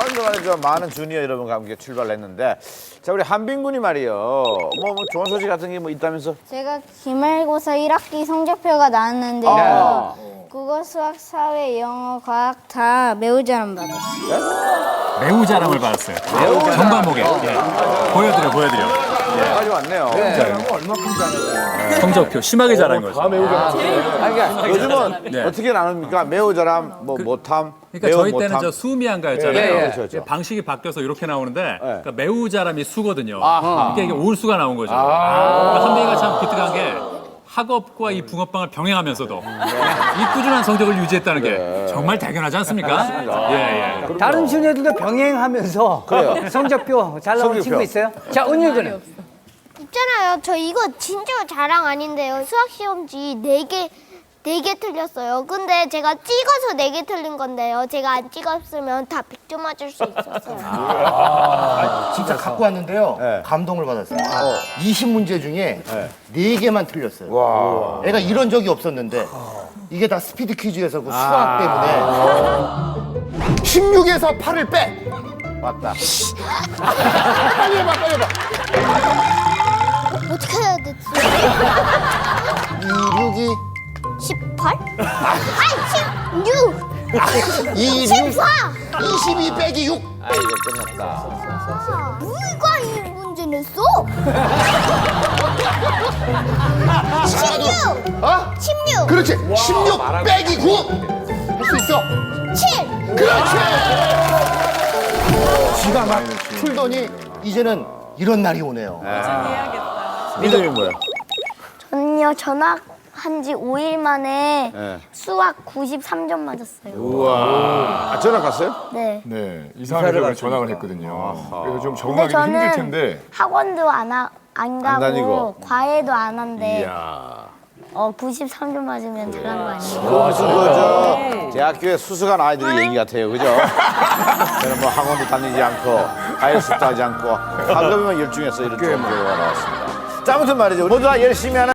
오늘간에 저 많은 주니어 여러분과 함께 출발했는데 자 우리 한빈 군이 말이요 뭐, 뭐 좋은 소식 같은 게 뭐 있다면서 제가 기말고사 1학기 성적표가 나왔는데요. 아. 국어, 수학, 사회, 영어, 과학 다 매우 잘한 받았어요. 매우 자랑을 받았어요. 전 과목에. 예. 보여드려, 보여드려. 까지 왔네요 성적표 심하게 잘한 거죠. 요즘은 네. 어떻게 나눕니까 매우 잘함 뭐 못함 그러니까 매우 저희 때는 못함 저 수미안가였잖아요. 예, 예. 그렇죠, 그렇죠. 방식이 바뀌어서 이렇게 나오는데 그러니까 매우 잘함이 수거든요. 아하. 이게 이게 올수가 나온 거죠. 그러니까 한빈이가 참 기특한 게 학업과 이 붕어빵을 병행하면서도 이 꾸준한 성적을 유지했다는 게 정말 대견하지 않습니까? 예, 예. 다른 주니어들도 병행하면서 성적표 잘 나온 성적표. 친구 있어요? 자, 은유는 있잖아요. 저 이거 진짜 자랑 아닌데요. 수학 시험지 네 개 네 개 틀렸어요. 근데 제가 찍어서 네 개 틀린 건데요. 제가 안 찍었으면 다 100점 맞을 수 있었어요. 진짜 갖고 왔는데요. 네. 감동을 받았어요. 20문제 중에 네 개만 틀렸어요. 와 애가 이런 적이 없었는데 이게 다 스피드 퀴즈에서 그 수학 때문에 16에서 8을 빼. 맞다 빨리 해봐, 빨리 해봐. 18? 아니 16! 2, 6, 14! 22 빼기 6. 아 이거 끝났다 누가 이 문제 냈어? 16! 어? 16! 그렇지. 16 빼기 9. 할 수 있어. 7! 그렇지. 지가 막 풀더니 이제는 이런 날이 오네요. 이름이 뭐야 저는요 전학 한지 5일 만에 네. 수학 93점 맞았어요. 우와. 아, 전화 갔어요? 네. 네, 이사를 전학을 했거든요. 그래서 좀 근데 적응하기 힘들 저는 텐데. 학원도 안, 하, 안 가고 다니고. 과외도 안 한대 이야. 어 93점 맞으면 잘한 거 아니에요? 무슨 그저 대학교에 수수한 아이들의 얘기 같아요. 그죠? 저는 뭐 학원도 다니지 않고 아이스도 하지 않고 학업에만 열중해서 이런 좋은 결과가 나왔습니다. 자 아무튼 말이죠. 모두 다 열심히 하는